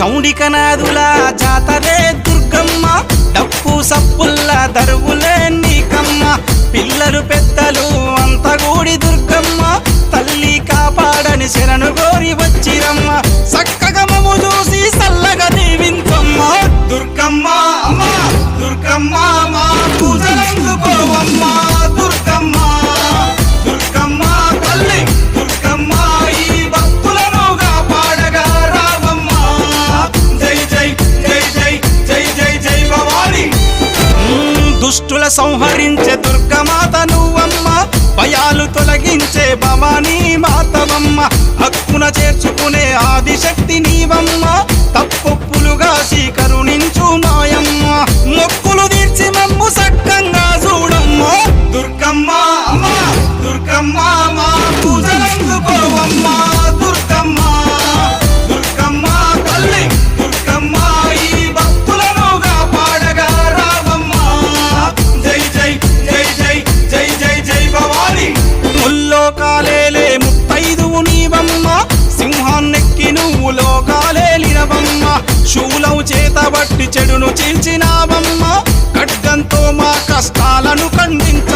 చౌడికనాదుల జాతరే దుర్గమ్మ. డప్పు సప్పుల్ల దరువులే నీకమ్మ. పిల్లలు పెద్దలు అంతగూడి దుర్గమ్మ. తల్లి కాపాడని శరణు గోరి వచ్చిరమ్మ. చక్కగా మము చూసి చల్లగా దీవించమ్మ. దుర్గమ్మ అమ్మ దుర్గమ్మ మా దుష్టుల సంహరించే దుర్గమాత నువ్వమ్మ. భయాలు తొలగించే భవానీ మాతవమ్మ. హక్కున చేర్చుకునే ఆదిశక్తి నీవమ్మ. తప్పొప్పులుగా శీక శూలం చేత బట్టి చెడును చీల్చినావమ్మ. ఖడ్గంతో మా కష్టాలను ఖండించ